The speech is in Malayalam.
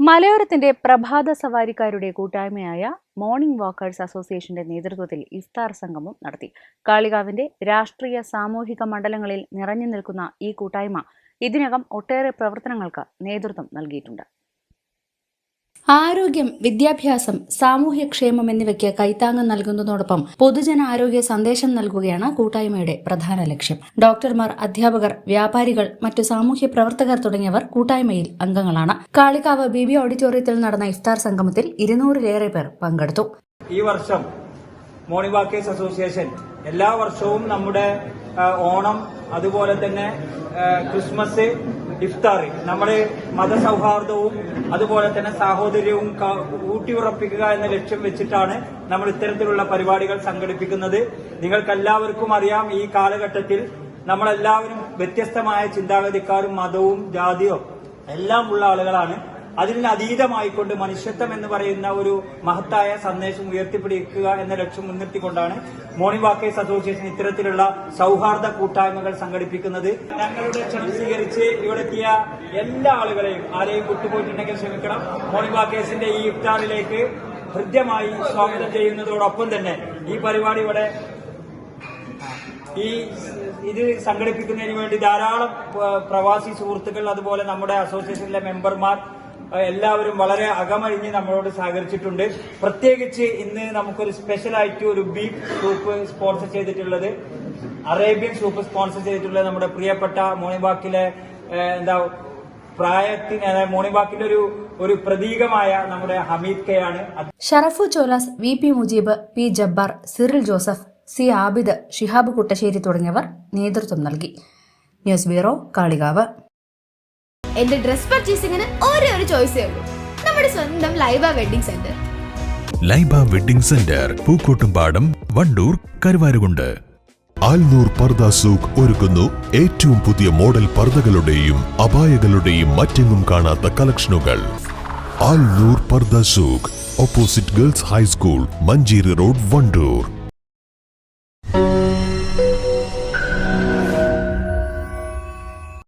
മലയോരത്തിന്റെ പ്രഭാത സവാരിക്കാരുടെ കൂട്ടായ്മയായ മോർണിംഗ് വാക്കേഴ്സ് അസോസിയേഷന്റെ നേതൃത്വത്തിൽ ഇഫ്താർ സംഗമം നടത്തി. കാളികാവിന്റെ രാഷ്ട്രീയ സാമൂഹിക മണ്ഡലങ്ങളിൽ നിറഞ്ഞു നിൽക്കുന്ന ഈ കൂട്ടായ്മ ഇതിനകം ഒട്ടേറെ പ്രവർത്തനങ്ങൾക്ക് നേതൃത്വം നൽകിയിട്ടുണ്ട്. ആരോഗ്യം വിദ്യാഭ്യാസം സാമൂഹ്യക്ഷേമം എന്നിവയ്ക്ക് കൈത്താങ്ങം നൽകുന്നതോടൊപ്പം പൊതുജനാരോഗ്യ സന്ദേശം നൽകുകയാണ് കൂട്ടായ്മയുടെ പ്രധാന ലക്ഷ്യം. ഡോക്ടർമാർ അധ്യാപകർ വ്യാപാരികൾ മറ്റു സാമൂഹ്യ പ്രവർത്തകർ തുടങ്ങിയവർ കൂട്ടായ്മയിൽ അംഗങ്ങളാണ്. കാളിക്കാവ് ബി ബി ഓഡിറ്റോറിയത്തിൽ നടന്ന ഇഫ്താർ സംഗമത്തിൽ ഇരുന്നൂറിലേറെ പേർ പങ്കെടുത്തു. ഈ വർഷം മോർണിംഗ് വാക്കേഴ്സ് അസോസിയേഷൻ എല്ലാ വർഷവും നമ്മുടെ ഓണം അതുപോലെ തന്നെ ക്രിസ്മസ് ഇഫ്താർ നമ്മുടെ മതസൗഹാർദ്ദവും അതുപോലെ തന്നെ സാഹോദര്യവും ഊട്ടിയുറപ്പിക്കുക എന്ന ലക്ഷ്യം വെച്ചിട്ടാണ് നമ്മൾ ഇത്തരത്തിലുള്ള പരിപാടികൾ സംഘടിപ്പിക്കുന്നത്. നിങ്ങൾക്കെല്ലാവർക്കും അറിയാം ഈ കാലഘട്ടത്തിൽ നമ്മളെല്ലാവരും വ്യത്യസ്തമായ ചിന്താഗതിക്കാരും മതവും ജാതിയോ എല്ലാം ഉള്ള ആളുകളാണ്. അതിന് അതീതമായിക്കൊണ്ട് മനുഷ്യത്വം എന്ന് പറയുന്ന ഒരു മഹത്തായ സന്ദേശം ഉയർത്തിപ്പിടിക്കുക എന്ന ലക്ഷ്യം മുൻനിർത്തിക്കൊണ്ടാണ് മോർണിംഗ് വാക്കേഴ്സ് അസോസിയേഷൻ ഇത്തരത്തിലുള്ള സൗഹാർദ്ദ കൂട്ടായ്മകൾ സംഘടിപ്പിക്കുന്നത്. ഞങ്ങളുടെ ക്ഷണം സ്വീകരിച്ച് ഇവിടെ എത്തിയ എല്ലാ ആളുകളെയും ആരെയും വിട്ടുപോയിട്ടുണ്ടെങ്കിൽ ക്ഷമിക്കണം. മോർണിംഗ് വാക്കേഴ്സിന്റെ ഈ ഇഫ്താറിലേക്ക് ഹൃദ്യമായി സ്വാഗതം ചെയ്യുന്നതോടൊപ്പം തന്നെ ഈ പരിപാടി ഇവിടെ ഈ ഇത് സംഘടിപ്പിക്കുന്നതിന് വേണ്ടി ധാരാളം പ്രവാസി സുഹൃത്തുക്കൾ അതുപോലെ നമ്മുടെ അസോസിയേഷനിലെ മെമ്പർമാർ എല്ലാവരും വളരെ അകമഴിഞ്ഞ് നമ്മളോട് സഹകരിച്ചിട്ടുണ്ട്. പ്രത്യേകിച്ച് ഇന്ന് നമുക്കൊരു സ്പെഷ്യൽ ആയിട്ട് ഒരു ബീഫ് സൂപ്പ് സ്പോൺസർ ചെയ്തിട്ടുള്ളത് അറേബ്യൻ സൂപ്പ് സ്പോൺസർ ചെയ്തിട്ടുള്ളത് നമ്മുടെ പ്രിയപ്പെട്ട മോണിബാക്കിലെ എന്താ പ്രായത്തിന് മോണിബാക്കിന്റെ ഒരു ഒരു പ്രതീകമായ നമ്മുടെ ഹമീദ് കെ ആണ്. Sharafu Cholas V P Mujeeb P Jabbar Cyril Joseph C Abid Shihab Kuttassery തുടങ്ങിയവർ നേതൃത്വം നൽകി. News bureau Kalikavu. എന്റെ ഡ്രസ് പർച്ചേസിംഗിന് ഒരേ ഒരു ചോയ്സേ ഉള്ളൂ. നമ്മുടെ സ്വന്തം Laiba wedding centre. Laiba wedding centre Pookkottumpadam Wandoor Karuvarakundu. Alnoor Parda Souq ഒരുക്കുന്നു ഏറ്റവും പുതിയ മോഡൽ പർദകളുടെയും അപായകളുടെയും മറ്റെങ്ങും കാണാത്ത കളക്ഷനുകൾ. Alnoor Pardha Souq opposite girls high school Manjeri road Wandoor.